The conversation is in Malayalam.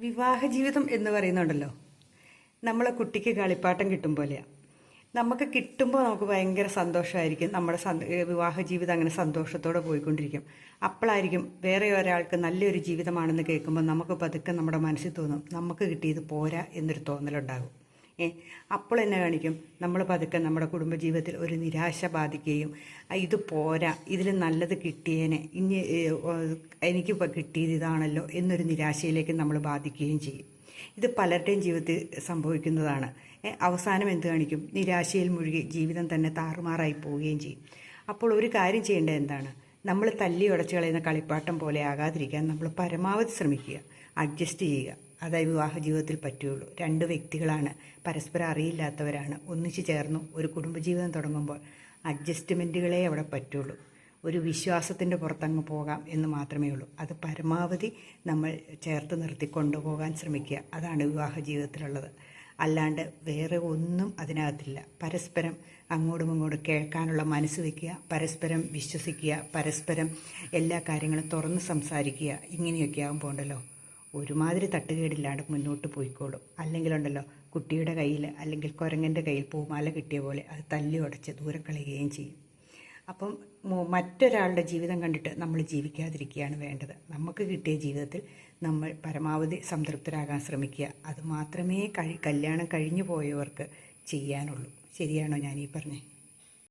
വിവാഹ ജീവിതം എന്ന് പറയുന്നുണ്ടല്ലോ. നമ്മളെ കുട്ടിക്ക് കളിപ്പാട്ടം കിട്ടും പോലെയാണ് നമുക്ക് കിട്ടുമ്പോൾ നമുക്ക് ഭയങ്കര സന്തോഷമായിരിക്കും നമ്മുടെ വിവാഹ ജീവിതം അങ്ങനെ സന്തോഷത്തോടെ പോയിക്കൊണ്ടിരിക്കും. അപ്പോഴായിരിക്കും വേറെ ഒരാൾക്ക് നല്ലൊരു ജീവിതമാണെന്ന് കേൾക്കുമ്പോൾ നമുക്ക് പതുക്കെ നമ്മുടെ മനസ്സിൽ തോന്നും നമുക്ക് കിട്ടിയത് പോരാ എന്നൊരു തോന്നലുണ്ടാകും. ഏ അപ്പോൾ എന്നെ കാണിക്കും. നമ്മൾ പതുക്കെ നമ്മുടെ കുടുംബജീവിതത്തിൽ ഒരു നിരാശ ബാധിക്കുകയും "ആ, ഇത് പോരാ ഇതിൽ നല്ലത് കിട്ടിയേനെ ഇനി എനിക്ക് കിട്ടിയത് ഇതാണല്ലോ എന്നൊരു നിരാശയിലേക്ക് നമ്മൾ ബാധിക്കുകയും ചെയ്യും. ഇത് പലരുടെയും ജീവിതത്തിൽ സംഭവിക്കുന്നതാണ്. അവസാനം എന്ത് കാണിക്കും? നിരാശയിൽ മുഴുകി ജീവിതം തന്നെ താറുമാറായി പോവുകയും ചെയ്യും. അപ്പോൾ ഒരു കാര്യം ചെയ്യേണ്ടത് എന്താണ്? നമ്മൾ തല്ലി ഉടച്ചു കളയുന്ന കളിപ്പാട്ടം പോലെ ആകാതിരിക്കാൻ നമ്മൾ പരമാവധി ശ്രമിക്കുക അഡ്ജസ്റ്റ് ചെയ്യുക. അതേ വിവാഹ ജീവിതത്തിൽ പറ്റുകയുള്ളൂ. രണ്ട് വ്യക്തികളാണ് പരസ്പരം അറിയില്ലാത്തവരാണ്. ഒന്നിച്ചു ചേർന്നു ഒരു കുടുംബജീവിതം തുടങ്ങുമ്പോൾ അഡ്ജസ്റ്റ്മെന്റുകളെ അവിടെ പറ്റുള്ളൂ. ഒരു വിശ്വാസത്തിന്റെ പുറത്തങ്ങ് പോകാം എന്ന് മാത്രമേ ഉള്ളൂ. അത് പരമാവധി നമ്മൾ ചേർത്ത് നിർത്തി കൊണ്ടുപോകാൻ ശ്രമിക്കുക. അതാണ് വിവാഹ ജീവിതത്തിലുള്ളത് അല്ലാണ്ട് വേറെ ഒന്നും അതിനകത്തില്ല. പരസ്പരം അങ്ങോട്ടും ഇങ്ങോട്ടും കേൾക്കാനുള്ള മനസ്സ് വയ്ക്കുക പരസ്പരം വിശ്വസിക്കുക പരസ്പരം എല്ലാ കാര്യങ്ങളും തുറന്ന് സംസാരിക്കുക. ഇങ്ങനെയൊക്കെ ആകുമ്പോൾ ഉണ്ടല്ലോ ഒരുമാതിരി തട്ടുകേടില്ലാണ്ട് മുന്നോട്ട് പോയിക്കോളും. അല്ലെങ്കിലുണ്ടല്ലോ കുട്ടിയുടെ കയ്യിൽ അല്ലെങ്കിൽ കുരങ്ങന്റെ കയ്യിൽ പൂമാല കിട്ടിയ പോലെ അത് തല്ലി ഉടച്ച് ദൂരെ കളയുകയും ചെയ്യും. അപ്പം മറ്റൊരാളുടെ ജീവിതം കണ്ടിട്ട് നമ്മൾ ജീവിക്കാതിരിക്കുകയാണ് വേണ്ടത്. നമുക്ക് കിട്ടിയ ജീവിതത്തിൽ നമ്മൾ പരമാവധി സംതൃപ്തരാകാൻ ശ്രമിക്കുക. അത് മാത്രമേ കഴി കല്യാണം കഴിഞ്ഞു പോയവർക്ക് ചെയ്യാനുള്ളൂ. ശരിയാണോ ഞാൻ ഈ പറഞ്ഞേ